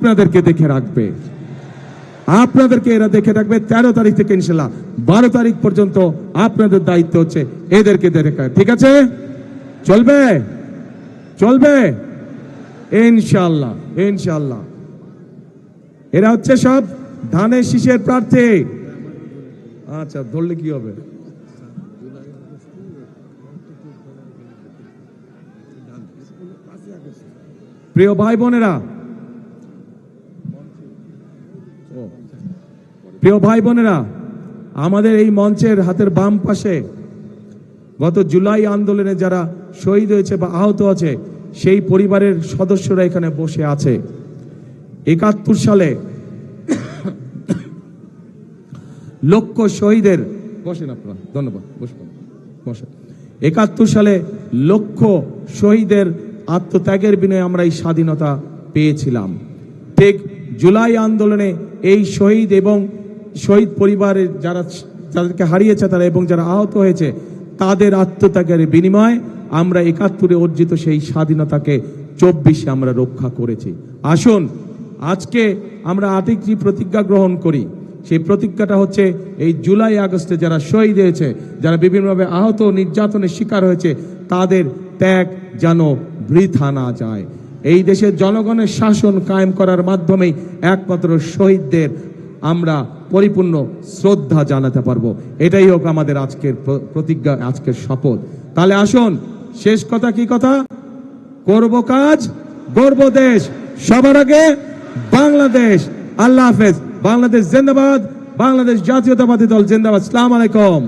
আপনাদেরকে দেখে রাখবে। আপনাদেরকে এরা দেখে রাখবে তেরো তারিখ থেকে ইনশাল্লাহ। বারো তারিখ পর্যন্ত আপনাদের দায়িত্ব হচ্ছে এদেরকে দেখে ঠিক আছে? চলবে? চলবে? ইনশাল্লাহ ইনশাল্লাহ। এরা হচ্ছে সব ধানের শীষের প্রার্থী। আচ্ছা ধরলে কি হবে? প্রিয় ভাই বোনেরা প্রিয় ভাই বোনেরা, আমাদের এই মঞ্চের হাতের বাম পাশে গত জুলাই আন্দোলনে যারা শহীদ হয়েছে বা আহত আছে, সেই পরিবারের সদস্যরা এখানে বসে আছে। একাত্তর সালে লক্ষ শহীদের বসেন আপনারা, ধন্যবাদ বসবেন বসেন। একাত্তর সালে লক্ষ শহীদের আত্মত্যাগের বিনয়ে আমরা এই স্বাধীনতা পেয়েছিলাম। ঠিক জুলাই আন্দোলনে এই শহীদ এবং শহীদ পরিবারের যারা যাদেরকে হারিয়েছে তারা এবং যারা আহত হয়েছে, তাদের আত্মত্যাগের বিনিময়ে আমরা একাত্তরে অর্জিত সেই স্বাধীনতাকে চব্বিশে আমরা রক্ষা করেছি। আসুন, আজকে আমরা আতিকজি প্রতিজ্ঞা গ্রহণ করি। সেই প্রতিজ্ঞাটা হচ্ছে, এই জুলাই আগস্টে যারা শহীদ হয়েছে, যারা বিভিন্নভাবে আহত নির্যাতনের শিকার হয়েছে, তাদের ত্যাগ যেন বৃথা না যায়। এই দেশের জনগণের শাসন কায়েম করার মাধ্যমেই একমাত্র শহীদদের আমরা পরিপূর্ণ শ্রদ্ধা জানাতে পারব। এটাই হোক আমাদের আজকের প্রতিজ্ঞা, আজকের শপথ। তাহলে আসুন, শেষ কথা কি কথা? করব কাজ গর্ব দেশ। সবার আগে বাংলাদেশ। আল্লাহ হাফেজ। বাংলাদেশ জিন্দাবাদ, বাংলাদেশ জাতীয়তাবাদী দল জিন্দাবাদ। সালাম আলাইকুম।